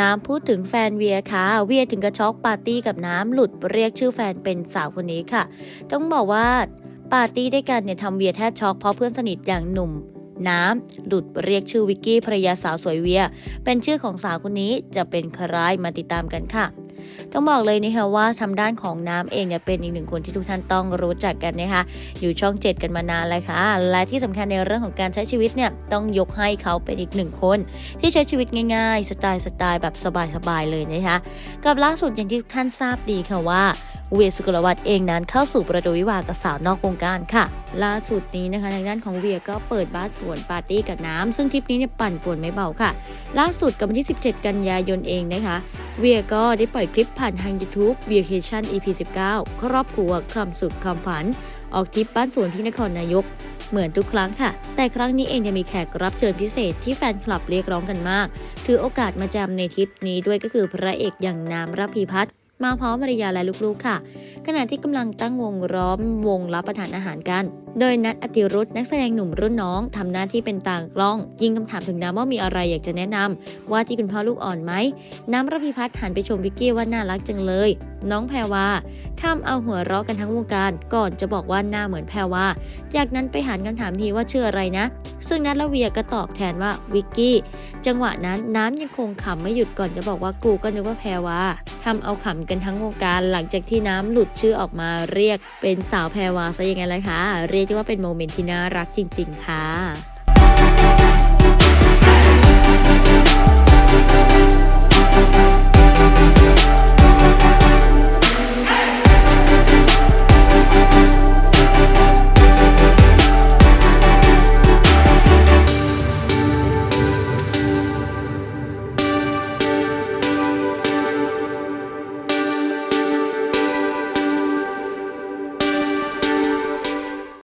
น้ำพูดถึงแฟนเวียค่ะ เวียถึงกระช็อกปาร์ตี้กับน้ำหลุดเรียกชื่อแฟนเป็นสาวคนนี้ค่ะ ต้องบอกว่าปาร์ตี้ด้วยกันเนี่ยทำเวียแทบช็อกเพราะเพื่อนสนิทอย่างหนุ่มน้ำหลุดเรียกชื่อวิกกี้ภรรยาสาวสวยเวีย เป็นชื่อของสาวคนนี้จะเป็นใครมาติดตามกันค่ะ ต้องบอกเลยนะคะว่าทำด้านของน้ำเองเนี่ยเป็นอีกหนึ่งคนที่ทุกท่านต้องรู้จักกันนะคะอยู่ช่อง 7 กันมานานเลยค่ะ และที่สำคัญในเรื่องของการใช้ชีวิตเนี่ยต้องยกให้เขาเป็นอีกหนึ่งคน ที่ใช้ชีวิตง่ายๆ สไตล์สไตล์แบบสบายๆเลยนะคะกับล่าสุดอย่างที่ทุกท่านทราบดีค่ะว่า เวียสุกลวัฒน์เองนั้นเข้าสู่ประตูวิวากับสาวนอกวงการค่ะ ล่าสุดนี้นะคะทางด้านของเวียก็เปิดบ้านสวนปาร์ตี้กับน้ำซึ่งทริปนี้เนี่ยปั่นป่วนไม่เบาค่ะ ล่าสุดกับวันที่ 17 กันยายนเองนะคะเวียก็ได้ปล่อยคลิปผ่านทาง YouTube v i a c a t i o n EP 19 ครอบครัวความสุขความฝัน ออกทริปบ้านสวนที่นครนายกเหมือนทุกครั้งค่ะ แต่ครั้งนี้เองยังมีแขกรับเชิญพิเศษที่แฟนคลับเรียกร้องกันมาก ถือโอกาสมาจมในทริปนี้ด้วยก็คือพระเอกอย่างนามรับพีพัฒน์ มาพร้อมภรรยาและลูกๆค่ะ ขณะที่กำลังตั้งวงร้อมวงรับประทานอาหารกัน โดยนัดอติรุธนักแสดงหนุ่มรุ่นน้องทำหน้าที่เป็นตากล้อง ยิงคำถามถึงน้ำว่ามีอะไรอยากจะแนะนำว่าที่คุณพ่อลูกอ่อนไหม น้ำระพีพัฒน์หันไปชมวิกกี้ว่าน่ารักจังเลย น้องแพรวาทำเอาหัวเราะกันทั้งวงการ ก่อนจะบอกว่าหน้าเหมือนแพรวาจากนั้นไปหันคำถามทีว่าชื่ออะไรนะ ซึ่งนัทละเวียก็ตอบแทนว่าวิกกี้ จังหวะนั้นน้ำยังคงขำไม่หยุดก่อนจะบอกว่ากูก็นึกว่าแพรวาทำเอาขำกันทั้งวงการหลังจากที่น้ำหลุดชื่อออกมาเรียกเป็นสาวแพรวาซะยังไงล่ะคะเรียกได้ว่าเป็นโมเมนต์ที่น่ารักจริง ๆ ค่ะ